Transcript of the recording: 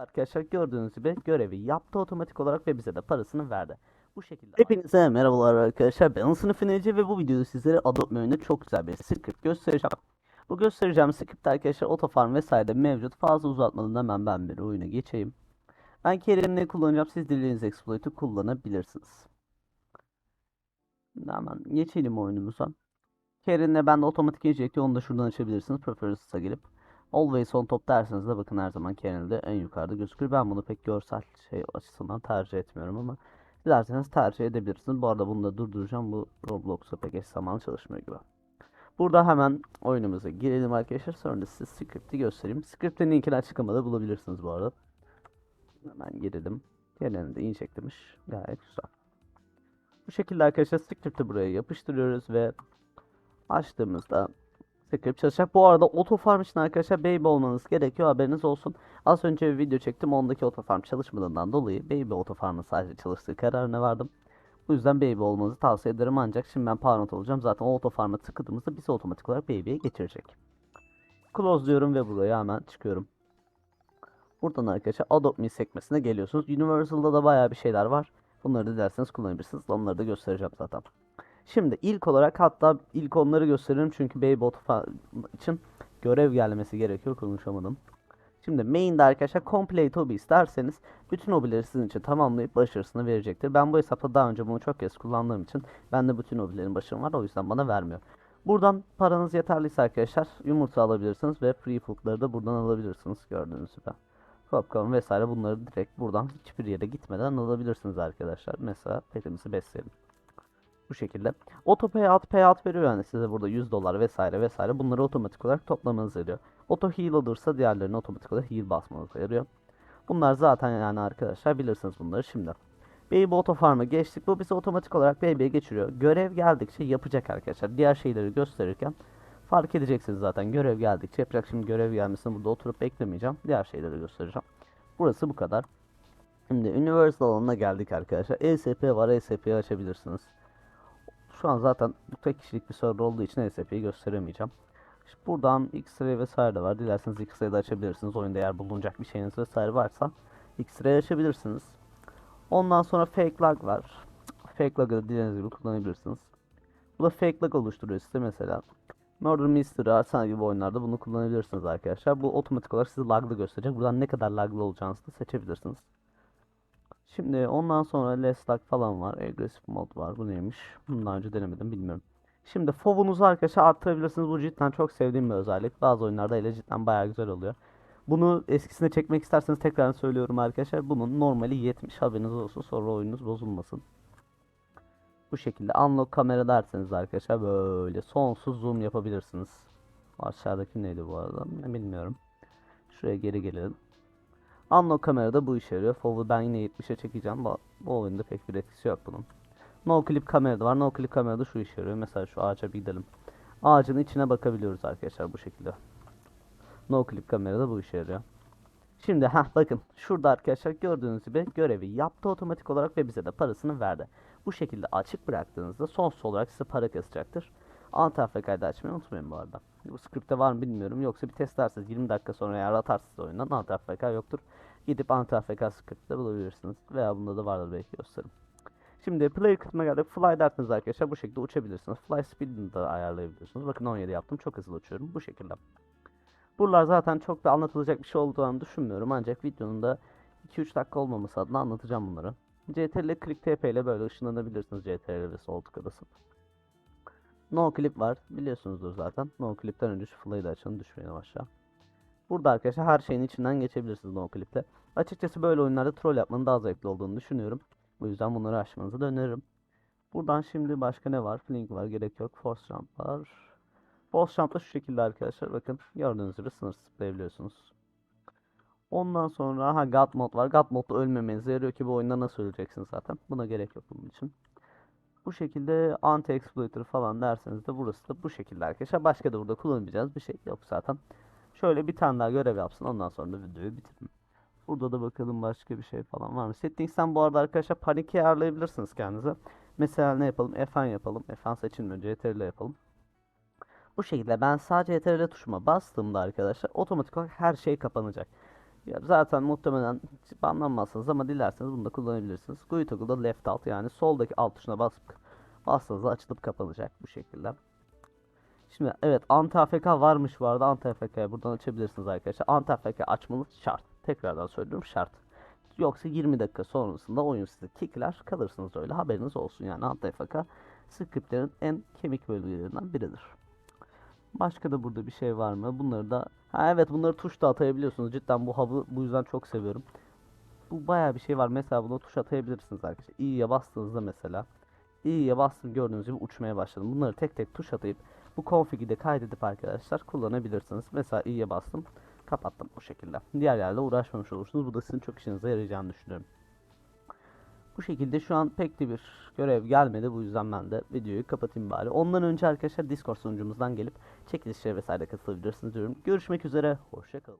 Arkadaşlar gördüğünüz gibi görevi yaptı otomatik olarak ve bize de parasını verdi. Bu şekilde. Hepinize merhabalar arkadaşlar. Ben sınıf Ece ve bu videoda sizlere Adobe Mail'de çok güzel bir script göstereceğim. Bu göstereceğim script arkadaşlar otofarm vesaire mevcut. Fazla uzatmadan hemen ben bir oyuna geçeyim. Ben Kerim'le kullanacağım? Siz dilediğiniz exploit'u kullanabilirsiniz. Hemen geçelim oyunumuza. Kerim'le ben de otomatik inject'i onu da şuradan açabilirsiniz. Preferences'a gelip Always on top derseniz de bakın her zaman Kerim'de en yukarıda gözükür. Ben bunu pek görsel şey açısından tercih etmiyorum ama dilerseniz tercih edebilirsiniz. Bu arada bunu da durduracağım. Bu Roblox'a pek eş zamanlı çalışmıyor gibi. Burada hemen oyunumuza girelim arkadaşlar. Sonra da size script'i göstereyim. Script'in linkini açıklamada bulabilirsiniz bu arada. Hemen girelim. Yerlerini de injectlemiş. Gayet güzel. Bu şekilde arkadaşlar script'i buraya yapıştırıyoruz ve açtığımızda script çalışacak. Bu arada otofarm için arkadaşlar baby olmanız gerekiyor. Haberiniz olsun. Az önce bir video çektim. Ondaki otofarm çalışmadığından dolayı baby otofarmın sadece çalıştığı kararına vardım. Bu yüzden baby olmanızı tavsiye ederim ancak şimdi ben parent olacağım. Zaten o otofarma tıkladığımızda bizi otomatik olarak baby'ye geçirecek. Close diyorum ve buraya hemen çıkıyorum. Buradan arkadaşlar Adopt Me sekmesine geliyorsunuz. Universal'da da bayağı bir şeyler var. Bunları dilerseniz kullanabilirsiniz. Onları da göstereceğim zaten. Şimdi ilk olarak hatta ilk onları gösteririm çünkü Otofarm için görev gelmesi gerekiyor. Konuşamadım. Şimdi main'de arkadaşlar complete hobby isterseniz bütün hobileri sizin için tamamlayıp başarısını verecektir. Ben bu hesapta daha önce bunu çok kez kullandığım için ben de bütün hobilerin başarım var o yüzden bana vermiyor. Buradan paranız yeterliyse arkadaşlar yumurta alabilirsiniz ve free food'ları da buradan alabilirsiniz gördüğünüz gibi. Popcorn vesaire bunları direkt buradan hiçbir yere gitmeden alabilirsiniz arkadaşlar. Mesela petimizi besleyelim. Bu şekilde. Auto payout payout veriyor yani size burada 100 dolar vesaire vesaire bunları otomatik olarak toplamanızı veriyor. Auto heal olursa diğerlerini otomatik olarak heal basmanızı veriyor. Bunlar zaten yani arkadaşlar bilirsiniz bunları şimdi. Baby Auto Farm'a geçtik. Bu bizi otomatik olarak Baby'ye geçiriyor. Görev geldikçe yapacak arkadaşlar. Diğer şeyleri gösterirken fark edeceksiniz zaten. Görev geldikçe yapacak. Şimdi görev gelmesini burada oturup beklemeyeceğim. Diğer şeyleri göstereceğim. Burası bu kadar. Şimdi Universal alanına geldik arkadaşlar. ESP var. ESP'yi açabilirsiniz. Şu an zaten bu tek kişilik bir server olduğu için ESP'yi gösteremeyeceğim. İşte buradan X-Ray vesaire de var. Dilerseniz X-Ray'de açabilirsiniz. Oyunda eğer bulunacak bir şeyiniz vesaire varsa X-Ray açabilirsiniz. Ondan sonra Fake Lag var. Fake Lag'ı da dilediğiniz gibi kullanabilirsiniz. Bu da Fake Lag oluşturuyor size mesela. Murder Mystery, Arsenal gibi oyunlarda bunu kullanabilirsiniz arkadaşlar. Bu otomatik olarak sizi laglı gösterecek. Buradan ne kadar laglı olacağınızı da seçebilirsiniz. Şimdi ondan sonra Less Lag falan var. Aggressive mod var. Bu neymiş? Bunu daha önce denemedim bilmiyorum. Şimdi FOV'unuzu arkadaşlar arttırabilirsiniz. Bu cidden çok sevdiğim bir özellik. Bazı oyunlarda ile cidden bayağı güzel oluyor. Bunu eskisine çekmek isterseniz tekrar söylüyorum arkadaşlar. Bunun normali 70 haberiniz olsun. Sonra oyununuz bozulmasın. Bu şekilde unlock kamera derseniz arkadaşlar böyle sonsuz zoom yapabilirsiniz. Aşağıdaki neydi bu arada? Bilmiyorum. Şuraya geri gelelim. Unlock kamerada bu işe yarıyor. FOV'u ben yine 70'e çekeceğim. Bu, bu oyunda pek bir etkisi yok bunun. No clip kamerada var. No clip kamerada şu işe yarıyor. Mesela şu ağaca bir gidelim. Ağacın içine bakabiliyoruz arkadaşlar bu şekilde. No clip kamerada bu işe yarıyor. Şimdi ha bakın şurada arkadaşlar gördüğünüz gibi görevi yaptı otomatik olarak ve bize de parasını verdi. Bu şekilde açık bıraktığınızda sonsuz olarak size para kasacaktır. Alt AFK'yı da açmayı unutmayın bu arada. Bu script'te var mı bilmiyorum. Yoksa bir test derseniz 20 dakika sonra eğer atarsınız oyundan alt AFK yoktur. Gidip alt AFK script'te bulabilirsiniz. Veya bunda da vardır belki gösteririm. Şimdi player kısmına geldik. Fly derseniz arkadaşlar bu şekilde uçabilirsiniz. Fly speed'ini de ayarlayabiliyorsunuz. Bakın 17 yaptım. Çok hızlı uçuyorum. Bu şekilde. Buralar zaten çok da anlatılacak bir şey olduğunu düşünmüyorum. Ancak videonun da 2-3 dakika olmaması adına anlatacağım bunları. CTRL Click TP ile böyle ışınlanabilirsiniz CTRL ve sol basıp. No clip var. Biliyorsunuzdur zaten. No clip'ten önce şu fly'ı da açın. Düşmeyin aşağı. Burada arkadaşlar her şeyin içinden geçebilirsiniz no clip'te. Açıkçası böyle oyunlarda troll yapmanın daha zevkli olduğunu düşünüyorum. Bu yüzden bunları açmanızı da öneririm. Buradan şimdi başka ne var? Flink var. Gerek yok. Force Jump var. Force Jump da şu şekilde arkadaşlar. Bakın gördüğünüz gibi sınır zıplayabiliyorsunuz. Ondan sonra ha God Mode var. God Mode'da ölmemenize yarıyor ki bu oyunda nasıl öleceksiniz zaten. Buna gerek yok bunun için. Bu şekilde anti exploiter falan derseniz de burası da bu şekilde arkadaşlar. Başka da burada kullanabileceğiniz bir şey yok zaten. Şöyle bir tane daha görev yapsın ondan sonra videoyu bitirelim. Burada da bakalım başka bir şey falan var mı? Settings'ten bu arada arkadaşlar paniki ayarlayabilirsiniz kendinize. Mesela ne yapalım? F1 yapalım. F1 seçilmiyor. CTRL yapalım. Bu şekilde ben sadece CTRL tuşuma bastığımda arkadaşlar otomatik olarak her şey kapanacak. Ya zaten muhtemelen banlanmazsınız ama dilerseniz bunu da kullanabilirsiniz. GUI left alt yani soldaki alt tuşuna basıp bastığınızda açılıp kapanacak bu şekilde. Şimdi evet anti AFK varmış bu arada anti AFK'yı buradan açabilirsiniz arkadaşlar. Anti AFK açmanız şart. Tekrardan söylüyorum şart. Yoksa 20 dakika sonrasında oyun sizi kickler kalırsınız öyle haberiniz olsun yani anti AFK scriptlerin en kemik bölgelerinden biridir. Başka da burada bir şey var mı? Bunları da ha evet bunları tuşla atayabiliyorsunuz. Cidden bu hub'ı bu yüzden çok seviyorum. Bu bayağı bir şey var. Mesela bunu tuş atayabilirsiniz arkadaşlar. İ'ye bastığınızda mesela İ'ye bastım gördüğünüz gibi uçmaya başladım. Bunları tek tek tuş atayıp bu config'i de kaydedip arkadaşlar kullanabilirsiniz. Mesela i'ye bastım, kapattım bu şekilde. Diğer yerle uğraşmamış olursunuz. Bu da sizin çok işinize yarayacağını düşünüyorum. Bu şekilde şu an pek de bir görev gelmedi. Bu yüzden ben de videoyu kapatayım bari. Ondan önce arkadaşlar Discord sunucumuzdan gelip çekilişlere vesaire katılabilirsiniz diyorum. Görüşmek üzere. Hoşçakalın.